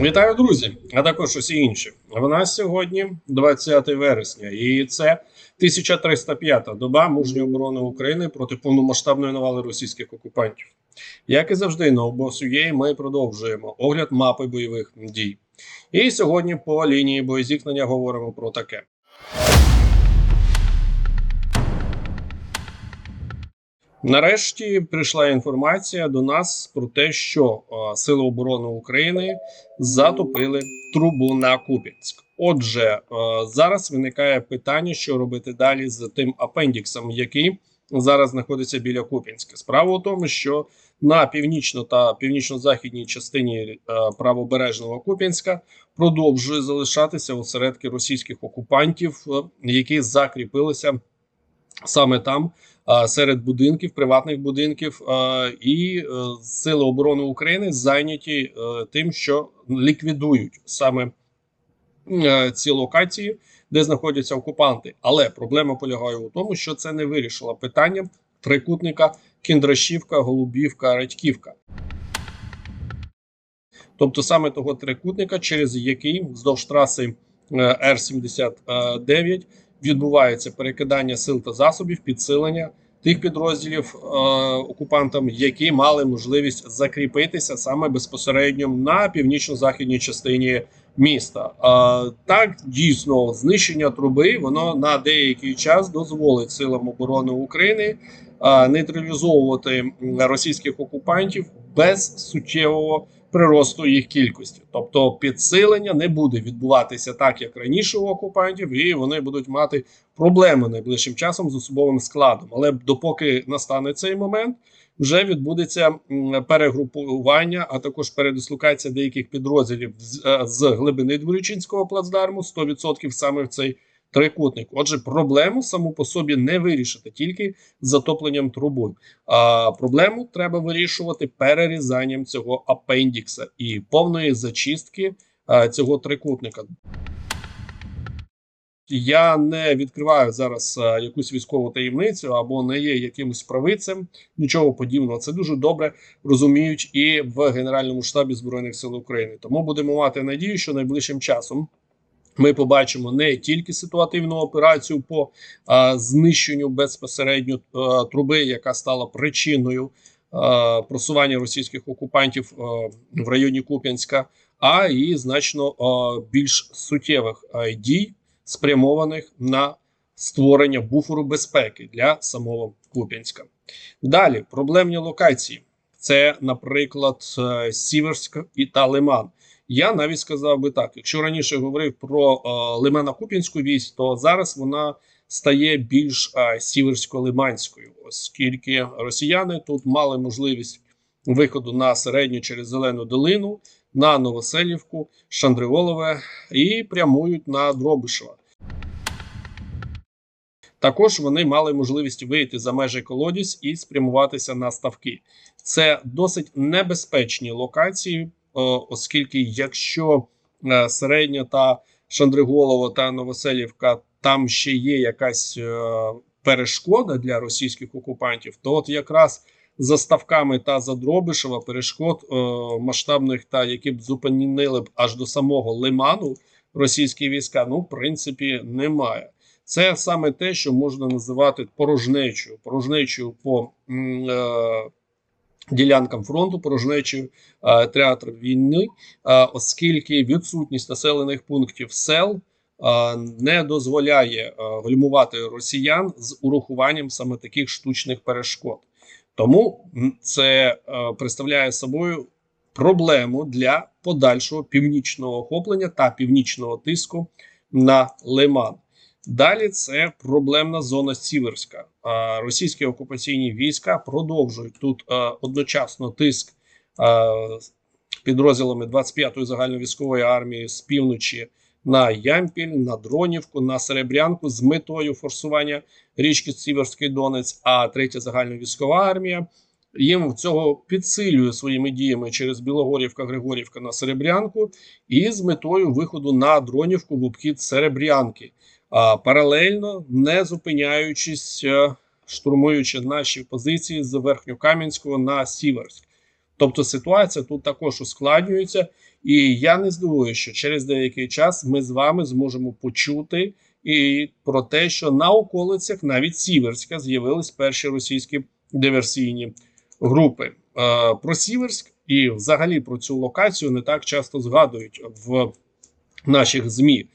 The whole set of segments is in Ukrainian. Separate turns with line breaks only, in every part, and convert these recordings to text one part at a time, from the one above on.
Вітаю, друзі, а також усі інші. В нас сьогодні 20 вересня, і це 1305-та доба мужньої оборони України проти повномасштабної навали російських окупантів. Як і завжди, на обосує ми продовжуємо огляд мапи бойових дій. І сьогодні по лінії боєзіткнення говоримо про таке. Нарешті прийшла інформація до нас про те, що Сили оборони України затопили трубу на Куп'янськ. Отже, зараз виникає питання, що робити далі з тим апендіксом, який зараз знаходиться біля Куп'янська. Справа у тому, що на північно та північно-західній частині правобережного Куп'янська продовжує залишатися осередки російських окупантів, які закріпилися саме там. Е, Серед будинків, приватних будинків, е, і е, сили оборони України зайняті тим, що ліквідують саме ці локації, де знаходяться окупанти. Але проблема полягає у тому, що це не вирішило питання трикутника Кіндрашівка, Голубівка, Радьківка. Тобто саме того трикутника, через який вздовж траси е, Р-79 відбувається перекидання сил та засобів, підсилення тих підрозділів е, окупантам, які мали можливість закріпитися саме безпосередньо на північно-західній частині міста. Е, так дійсно знищення труби воно на деякий час дозволить силам оборони України е, нейтралізовувати російських окупантів без суттєвого приросту їх кількості. Тобто підсилення не буде відбуватися так, як раніше у окупантів, і вони будуть мати проблеми найближчим часом з особовим складом. Але допоки настане цей момент, вже відбудеться перегрупування, а також передислокація деяких підрозділів з, е, з глибини Дворічинського плацдарму 100% саме в цей трикутник. Отже, проблему саму по собі не вирішити тільки затопленням труби. А проблему треба вирішувати перерізанням цього апендікса і повної зачистки а, цього трикутника. Я не відкриваю зараз а, якусь військову таємницю або не є якимось правицем, нічого подібного. Це дуже добре розуміють і в Генеральному штабі Збройних сил України. Тому будемо мати надію, що найближчим часом ми побачимо не тільки ситуативну операцію по а, знищенню безпосередньо а, труби, яка стала причиною а, просування російських окупантів а, в районі Куп'янська, а і значно а, більш суттєвих а, дій, спрямованих на створення буферу безпеки для самого Куп'янська. Далі проблемні локації. Це, наприклад, е, Сіверськ і та Лиман. Я навіть сказав би так: якщо раніше говорив про е, лимана Куп'янську вісь, то зараз вона стає більш е, сіверсько-лиманською, оскільки росіяни тут мали можливість виходу на середню через зелену долину, на Новоселівку, Шандриголове і прямують на Дробишева. Також вони мали можливість вийти за межі колодязь і спрямуватися на ставки. Це досить небезпечні локації, оскільки якщо е, середня та Шандриголово та Новоселівка там ще є якась е, перешкода для російських окупантів, то от якраз за ставками та за Дробишева перешкод е, масштабних та які б зупинили б аж до самого Лиману російські війська, ну в принципі немає. Це саме те, що можна називати порожнечою, порожнечою по е, ділянкам фронту, порожнечою е, театру війни, е, оскільки відсутність населених пунктів сел е, не дозволяє гальмувати росіян з урахуванням саме таких штучних перешкод. Тому це представляє собою проблему для подальшого північного охоплення та північного тиску на Лиман. Далі це проблемна зона Сіверська. Російські окупаційні війська продовжують тут одночасно тиск підрозділами 25-ї загальновійськової армії з півночі на Ямпіль, на Дронівку, на Серебрянку з метою форсування річки Сіверський Донець. А третя загальновійськова армія їм цього підсилює своїми діями через Білогорівка, Григорівка на Серебрянку і з метою виходу на Дронівку в обхід Серебрянки паралельно не зупиняючись, е, штурмуючи наші позиції з Верхньокам'янського на Сіверськ. Тобто ситуація тут також ускладнюється, І я не здивуюся, що через деякий час ми з вами зможемо почути і про те, що на околицях навіть Сіверська з'явились перші російські диверсійні групи. Е, Про Сіверськ і взагалі про цю локацію не так часто згадують в наших ЗМІ.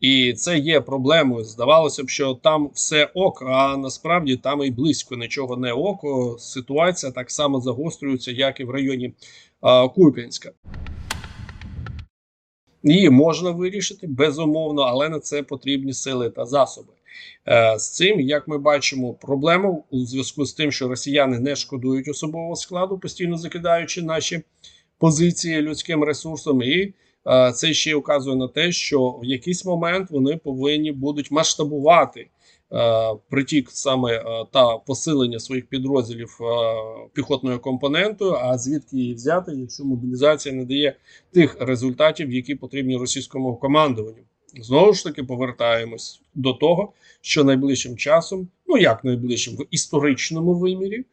І це є проблемою. Здавалося б, що там все ок, а насправді там і близько нічого не око. Ситуація так само загострюється, як і в районі а, Куп'янська. Її можна вирішити безумовно, але на це потрібні сили та засоби. Е, з цим, як ми бачимо, проблему у зв'язку з тим, що росіяни не шкодують особового складу, постійно закидаючи наші позиції людським ресурсом, і це ще й указує на те, що в якийсь момент вони повинні будуть масштабувати е, притік саме е, та посилення своїх підрозділів е, піхотною компонентою. А звідки її взяти, якщо мобілізація не дає тих результатів, які потрібні російському командуванню? Знову ж таки повертаємось до того, що найближчим часом, ну як найближчим в історичному вимірі, е,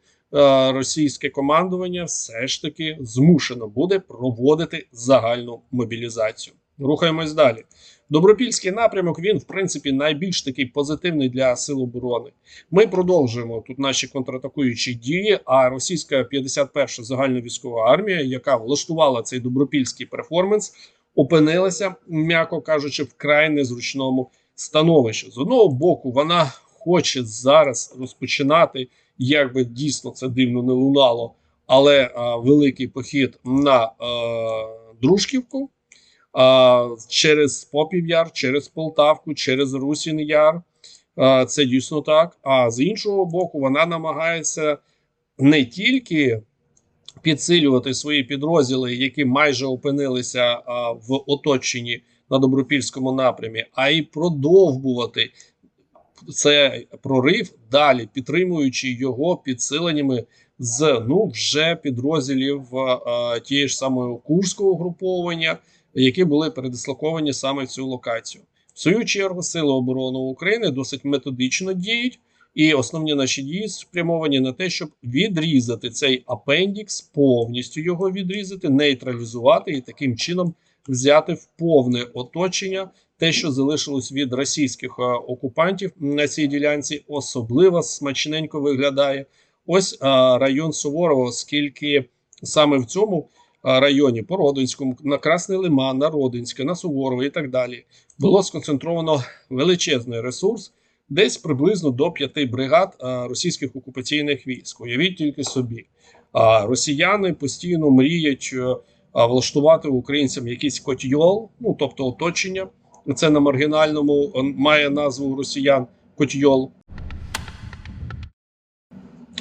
російське командування все ж таки змушено буде проводити загальну мобілізацію. Рухаємось далі. Добропільський напрямок він, в принципі, найбільш такий позитивний для сил оборони. Ми продовжуємо тут наші контратакуючі дії. А російська 51-ша загальна військова армія, яка влаштувала цей добропільський перформанс, опинилася, м'яко кажучи, в край незручному становищі. З одного боку, вона хоче зараз розпочинати, як би дійсно це дивно не лунало, але а, великий похід на а, Дружківку а, через Попів-Яр, через Полтавку, через Русін-Яр. А, це дійсно так. А з іншого боку, вона намагається не тільки підсилювати свої підрозділи, які майже опинилися а, в оточенні на добропільському напрямі, а й продовбувати цей прорив далі, підтримуючи його підсиленнями з ну вже підрозділів тієї ж самої курського угруповання, які були передислоковані саме в цю локацію. В свою чергу сили оборони України досить методично діють. І основні наші дії спрямовані на те, щоб відрізати цей апендікс, повністю його відрізати, нейтралізувати і таким чином взяти в повне оточення те, що залишилось від російських окупантів на цій ділянці, особливо смачненько виглядає ось а, район Суворова, оскільки саме в цьому а, районі по Родинському, на Красний Лиман, на Родинське, на Суворово і так далі, було сконцентровано величезний ресурс десь приблизно до п'яти бригад а, російських окупаційних військ. Уявіть тільки собі. А росіяни постійно мріють а, влаштувати українцям якийсь котьйол, ну тобто оточення. Це на маргінальному має назву росіян котьйол.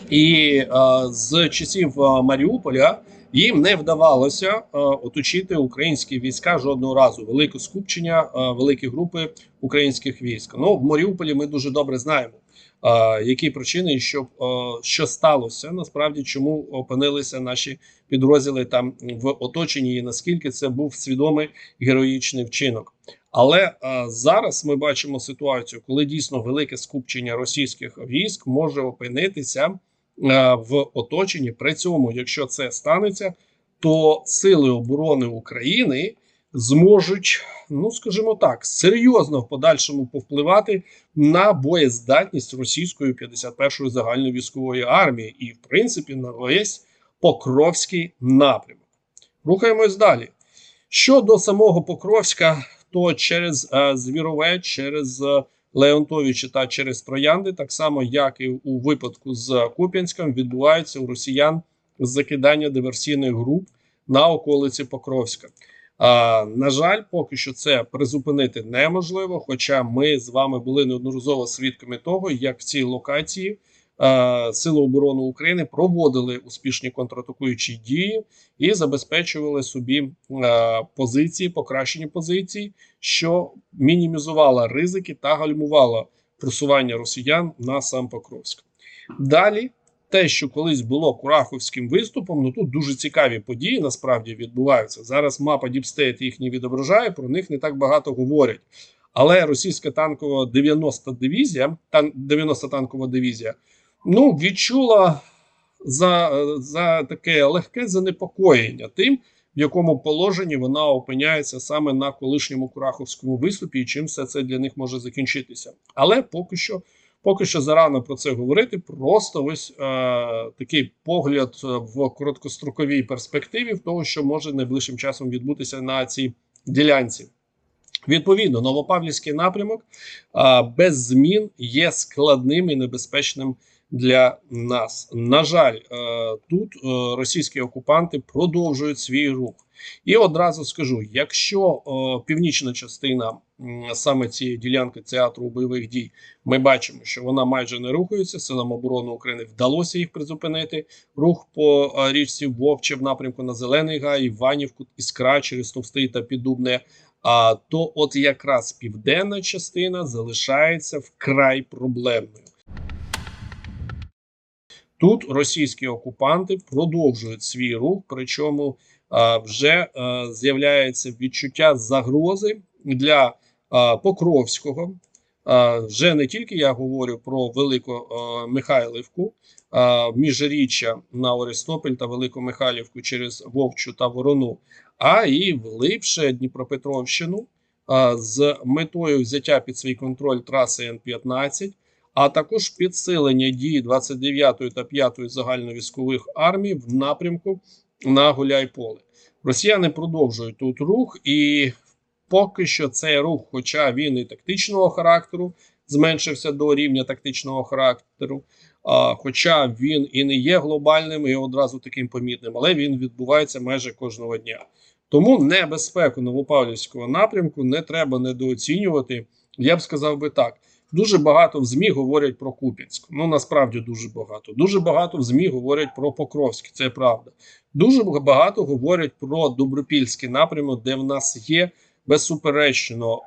І а, з часів Маріуполя їм не вдавалося а, оточити українські війська жодного разу. Велике скупчення, а, великі групи українських військ. Ну в Маріуполі ми дуже добре знаємо, а, які причини, що, а, що сталося насправді, чому опинилися наші підрозділи там в оточенні, і наскільки це був свідомий героїчний вчинок. Але а, зараз ми бачимо ситуацію, коли дійсно велике скупчення російських військ може опинитися а, в оточенні. При цьому, якщо це станеться, то сили оборони України зможуть, ну скажімо так, серйозно в подальшому повпливати на боєздатність російської 51-ї загальної військової армії, і в принципі на весь Покровський напрямок. Рухаємось далі. Щодо самого Покровська, то через е, Звірове, через е, Леонтовичі та через Троянди, так само як і у випадку з Куп'янськом, відбуваються у росіян закидання диверсійних груп на околиці Покровська. А, на жаль, поки що це призупинити неможливо. Хоча ми з вами були неодноразово свідками того, як в цій локації Сили оборони України проводили успішні контратакуючі дії і забезпечували собі позиції, покращені позиції, що мінімізувало ризики та гальмувало просування росіян на сам Покровськ. Далі те, що колись було Кураховським виступом, ну тут дуже цікаві події насправді відбуваються. Зараз мапа Діпстейт їх не відображає, про них не так багато говорять. Але російська танкова 90 дивізія, тан 90 танкова дивізія, ну відчула за, за таке легке занепокоєння тим, в якому положенні вона опиняється саме на колишньому Кураховському виступі, і чим все це для них може закінчитися. Але поки що. Поки що зарано про це говорити. Просто ось е, такий погляд в короткостроковій перспективі в того, що може найближчим часом відбутися на цій ділянці. Відповідно, Новопавлівський напрямок е, без змін є складним і небезпечним для нас. На жаль, е, тут е, російські окупанти продовжують свій рух. І одразу скажу: якщо е, північна частина саме цієї ділянки театру бойових дій, ми бачимо, що вона майже не рухається. Силам оборони України вдалося їх призупинити. Рух по річці Вовче в напрямку на Зелений Гай, Іванівку, Іскра через Товстий та Піддубне. А то, от якраз південна частина залишається вкрай проблемною. Тут російські окупанти продовжують свій рух, причому а, вже а, з'являється відчуття загрози для а, Покровського. Вже не тільки я говорю про Велику а, Михайлівку, а, міжріччя на Орестопіль та Велику Михайлівку через Вовчу та Ворону, а і глибше Дніпропетровщину з метою взяття під свій контроль траси Н-15 а також підсилення дії 29-ї та 5-ї загальновійськових армій в напрямку на Гуляйполе. Росіяни продовжують тут рух, і поки що цей рух, хоча він і тактичного характеру, зменшився до рівня тактичного характеру. А, Хоча він і не є глобальним і одразу таким помітним, але він відбувається майже кожного дня. Тому небезпеку Новопавлівського напрямку не треба недооцінювати. Я б сказав би так. Дуже багато в ЗМІ говорять про Куп'янськ. Ну насправді дуже багато. Дуже багато в ЗМІ говорять про Покровськ, це правда. Дуже багато говорять про Добропільський напрямок, де в нас є безсуперечно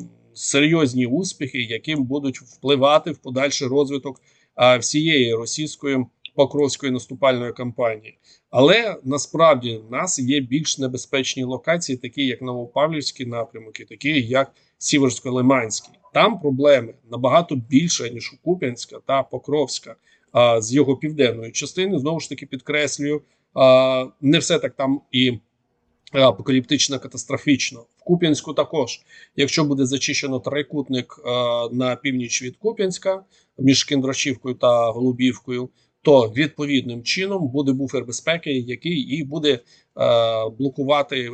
е серйозні успіхи, яким будуть впливати в подальший розвиток е всієї російської покровської наступальної кампанії. Але насправді в нас є більш небезпечні локації, такі як Новопавлівський напрямок, і такі як Сіверсько-Лиманський. Там проблеми набагато більше ніж у Куп'янська та Покровська а, з його південної частини. Знову ж таки підкреслюю, а, не все так там і апокаліптично катастрофічно. В Куп'янську також, якщо буде зачищено трикутник а, на північ від Куп'янська між Кіндрашівкою та Голубівкою, то відповідним чином буде буфер безпеки, який і буде е, блокувати е,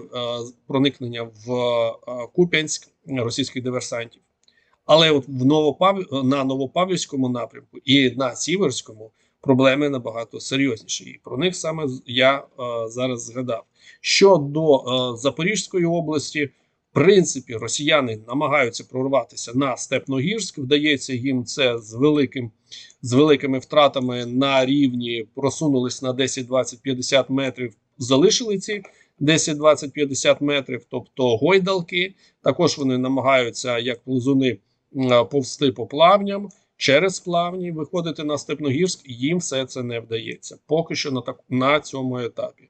проникнення в е, Куп'янськ російських диверсантів. Але от в Новопав... на Новопавлівському напрямку і на Сіверському проблеми набагато серйозніші. І про них саме я е, зараз згадав. Щодо е, Запорізької області, в принципі, росіяни намагаються прорватися на Степногірськ. Вдається їм це з великим з великими втратами на рівні просунулись на 10, 20, 50 метрів. Залишили ці 10, 20, 50 метрів, тобто гойдалки. Також вони намагаються як плазуни повсти по плавням через плавні, виходити на Степногірськ, їм все це не вдається. Поки що на так на цьому етапі.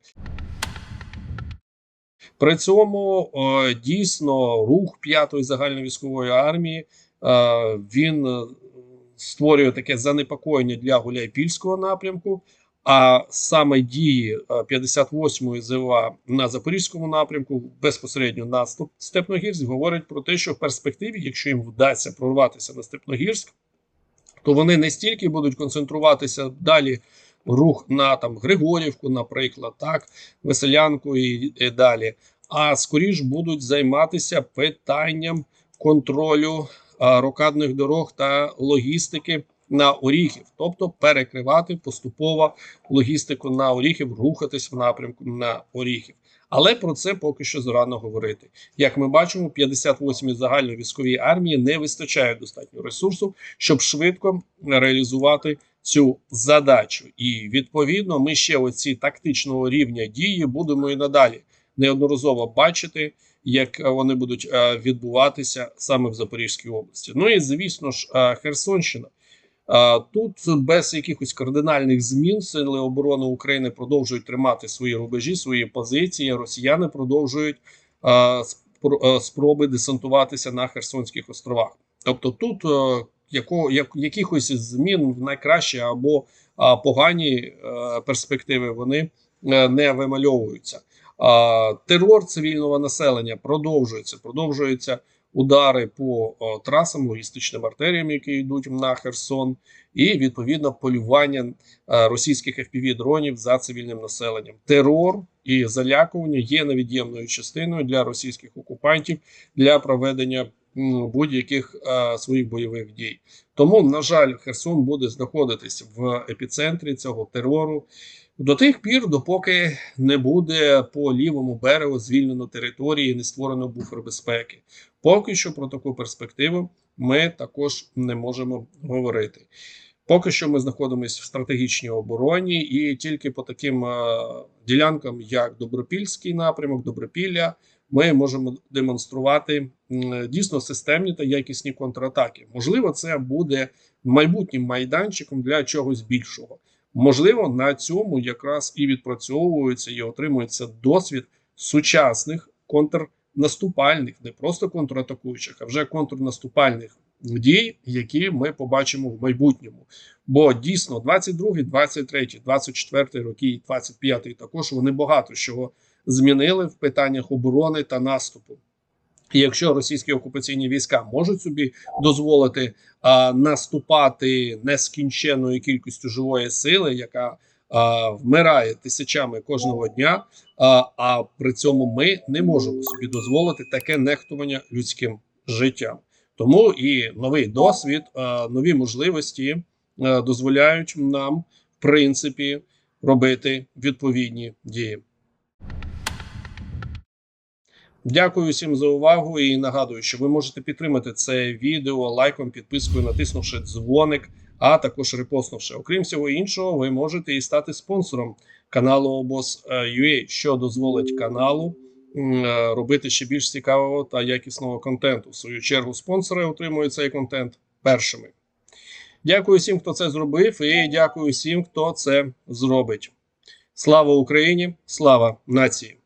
При цьому е, дійсно рух п'ятої загальновійськової армії е, він створює таке занепокоєння для Гуляйпільського напрямку. А саме дії 58-ї ЗВА на Запорізькому напрямку безпосередньо на Степногірськ говорять про те, що в перспективі, якщо їм вдасться прорватися на Степногірськ, то вони не стільки будуть концентруватися далі рух на там Григорівку, наприклад, так, Веселянку і, і далі, а скоріш будуть займатися питанням контролю а, рокадних дорог та логістики на Оріхів, тобто перекривати поступово логістику на Оріхів, рухатись в напрямку на Оріхів. Але про це поки що зарано говорити. Як ми бачимо, 58-й загальновійськовій армії не вистачає достатньо ресурсу, щоб швидко реалізувати цю задачу. І відповідно, ми ще оці тактичного рівня дії будемо і надалі неодноразово бачити, як вони будуть відбуватися саме в Запорізькій області. Ну і звісно ж, Херсонщина. Тут без якихось кардинальних змін сили оборони України продовжують тримати свої рубежі, свої позиції. Росіяни продовжують спроби десантуватися на Херсонських островах. Тобто, тут яко, як, якихось змін в найкращі або погані перспективи вони не вимальовуються. Терор цивільного населення продовжується. Продовжуються удари по о, трасам, логістичним артеріям, які йдуть на Херсон, і відповідно полювання е, російських fpv дронів за цивільним населенням. Терор і залякування є невід'ємною частиною для російських окупантів для проведення будь-яких е, своїх бойових дій. Тому, на жаль, Херсон буде знаходитись в епіцентрі цього терору до тих пір, допоки не буде по лівому берегу звільнено території, не створено буфер безпеки. Поки що про таку перспективу ми також не можемо говорити. Поки що ми знаходимося в стратегічній обороні, і тільки по таким е, ділянкам, як Добропільський напрямок, Добропілля, ми можемо демонструвати дійсно системні та якісні контратаки. Можливо, це буде майбутнім майданчиком для чогось більшого. Можливо, на цьому якраз і відпрацьовується і отримується досвід сучасних контрнаступальних, не просто контратакуючих, а вже контрнаступальних дій, які ми побачимо в майбутньому. Бо дійсно 22, 23, 24 роки і 25 також вони багато чого змінили в питаннях оборони та наступу. І якщо російські окупаційні війська можуть собі дозволити а, наступати нескінченною кількістю живої сили, яка а, вмирає тисячами кожного дня, а, а при цьому ми не можемо собі дозволити таке нехтування людським життям. Тому і новий досвід, а, нові можливості а, дозволяють нам, в принципі, робити відповідні дії. Дякую всім за увагу і нагадую, що ви можете підтримати це відео лайком, підпискою, натиснувши дзвоник, а також репостнувши. Окрім всього іншого, ви можете і стати спонсором каналу Обоз.ua, що дозволить каналу е, робити ще більш цікавого та якісного контенту. В свою чергу спонсори отримують цей контент першими. Дякую всім, хто це зробив, і дякую всім, хто це зробить. Слава Україні! Слава нації!